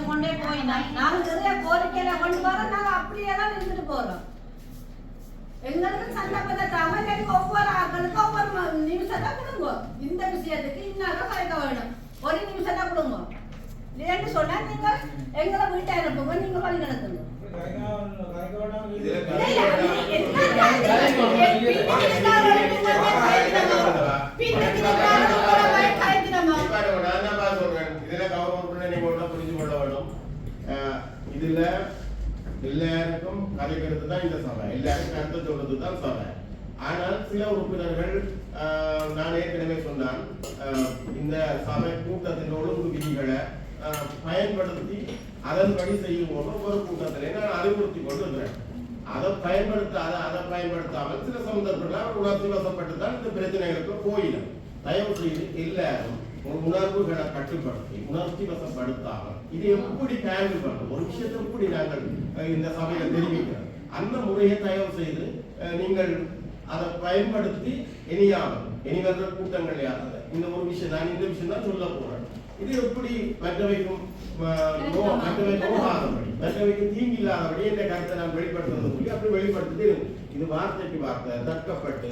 எடுத்து கொண்டே போயினான் நாங்க நிறைய கோரிக்கையில கொண்டு வரோம் நாங்க அப்படியே தான் இருந்துட்டு போறோம் எங்களுக்கு சந்தர்ப்பத்தை தமிழருக்கு ஒவ்வொரு ஆட்களுக்கும் ஒவ்வொரு ம- நிமிஷம் தான் கொடுங்க இந்த விஷயத்துக்கு இன்னாக கலைக்க வேணும் ஒரு நிமிஷம் தான் கொடுங்க இல்லைன்னு சொன்னா நீங்க எங்களை வீட்டை அனுப்புங்க நீங்க வழி நடத்துங்க இதுல இல்ல, இல்ல, இதுல எல்லாருக்கும் கதைக்கிறது தான் இந்த சபை. எல்லாருக்கும் கருத்து சொல்றது தான் சபை. ஆனால் சில உறுப்பினர்கள் நான் ஏற்கனவே சொன்னான் இந்த சபை கூட்டத்தின் ஒழுங்கு விதிகளை பயன்படுத்தி அதன்படி செய்யும் போது ஒவ்வொரு கூட்டத்திலே நான் அறிவுறுத்தி கொண்டு இருக்கிறேன். அதை பயன்படுத்தாத அதை பயன்படுத்தாமல் சில சந்தர்ப்பங்கள் உணர்ச்சி வசப்பட்டு தான் இந்த பிரச்சனைகளுக்கு போயிடும். தயவு செய்து எல்லாரும் உணர்வுகளை கட்டுப்படுத்தி உணர்ச்சி வசப்படுத்தாமல் இது எப்படி ஹேண்டில் பண்ணும் ஒரு விஷயத்தை எப்படி நாங்கள் இந்த சபையில தெரிவிக்கிறோம்? அந்த முறையை தயவு செய்து நீங்கள் அதை பயன்படுத்தி இனியாமல் இனிவர கூட்டங்கள் யாராவது இந்த ஒரு விஷயம் நான் இந்த விஷயம் தான் சொல்ல போறேன். இது எப்படி மற்றவைக்கும் அஹ், நோ- மற்றவைக்கும் தீங்கு இல்லாதபடி என்ற கருத்தை நான் வெளிப்படுத்துறது சொல்லி அப்படி வெளிப்படுத்திட்டு இது வார்த்தைக்கு வார்த்தை தற்கப்பட்டு